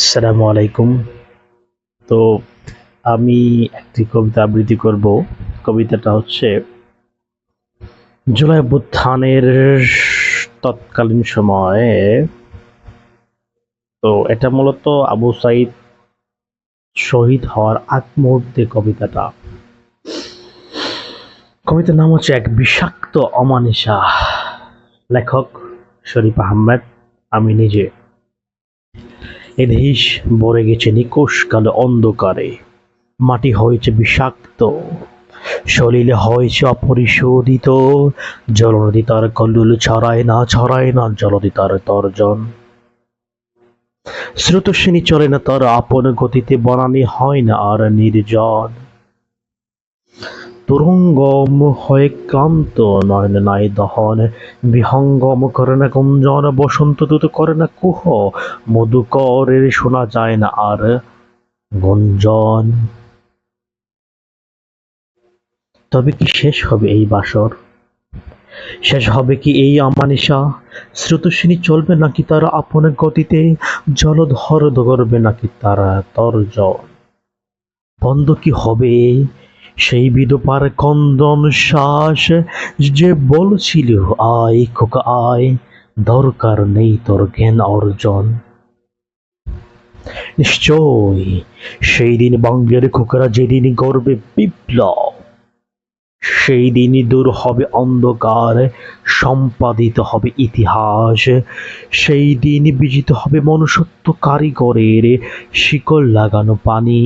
আসসালামু আলাইকুম। তো আমি একটি কবিতা আবৃত্তি করব। কবিতাটা হচ্ছে, জুলাই অভ্যুত্থানের তৎকালীন সময়ে, তো এটা মূলত আবু সাইদ শহীদ হওয়ার আগ মুহূর্তে কবিতাটা। কবিতার নাম হচ্ছে, এক বিষাক্ত অমানিসা লেখক শরীফ আহমেদ, আমি নিজে। এ দেশ ভরে গেছে নিকোষ অন্ধকারে। মাটি হয়েছে বিষাক্ত শরীরে হয়েছে অপরিশোধিত। জলনদী তার কল্লুল ছড়ায় না ছড়ায় না জলদি তার তর্জন। স্রোতস্বিনী চলে না, তার আপন গতিতে বনানি হয় না আর নির্জন। তুরঙ্গম হয়ে ক্লান্ত নয়ন নাই দহন, বিহঙ্গম করে না গুঞ্জন, বসন্ত দূত করে না কুহ, মধুকরের শোনা যায় না আর গুঞ্জন। তবে কি শেষ হবে এই বাসর? শেষ হবে কি এই আমানিশা স্রোতস্বিনী চলবে নাকি তার আপন গতিতে? জলধর করবে নাকি তারা তর্জন বন্ধ কি হবে? সেই বিধবার কন্দন শ্বাস যে বলছিল, আয় খোকা, আয়, দরকার নেই তোর জ্ঞান অর্জন। নিশ্চয় সেই দিন বাংলার খোকারা যেদিন গর্বে বিপ্লব সেই দিনই দূর হবে অন্ধকার, সম্পাদিত হবে ইতিহাস সেই দিন বিজিত হবে মনুষ্যত্ব কারিগরের শিকল লাগানো পানি।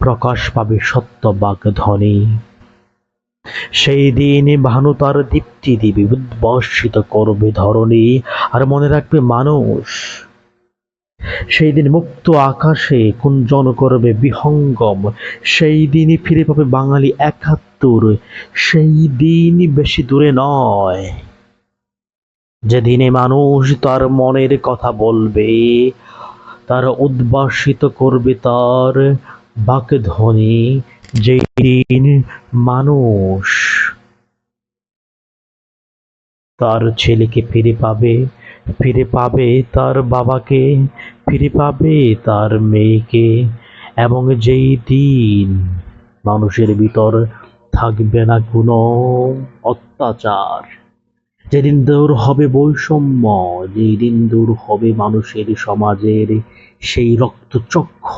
প্রকাশ পাবে সত্যবাক ধ্বনি সেই দিন ভানু তার দীপ্তি দিবে উদ্বর্ষিত করবে ধরণী আর মনে রাখবে মানুষ। সেই দিন মুক্ত আকাশে কুঞ্জন করবে বিহঙ্গম। সেই দিনই ফিরে পাবে বাঙালি একাত্তর। সেই দিন বেশি দূরে নয়। যেদিনে মানুষ তার মনের কথা বলবে, তার উদ্ভাসিত করবে তার বাকধ্বনি যেই দিন মানুষ তার ছেলেকে ফিরে পাবে ফিরে পাবে তার বাবাকে, ফিরে পাবে তার মেয়েকে, এবং যেই দিন মানুষের ভিতর থাকবে না কোনো অত্যাচার, যেদিন দূর হবে বৈষম্য, যেদিন দূর হবে মানুষের সমাজের সেই রক্তচক্ষ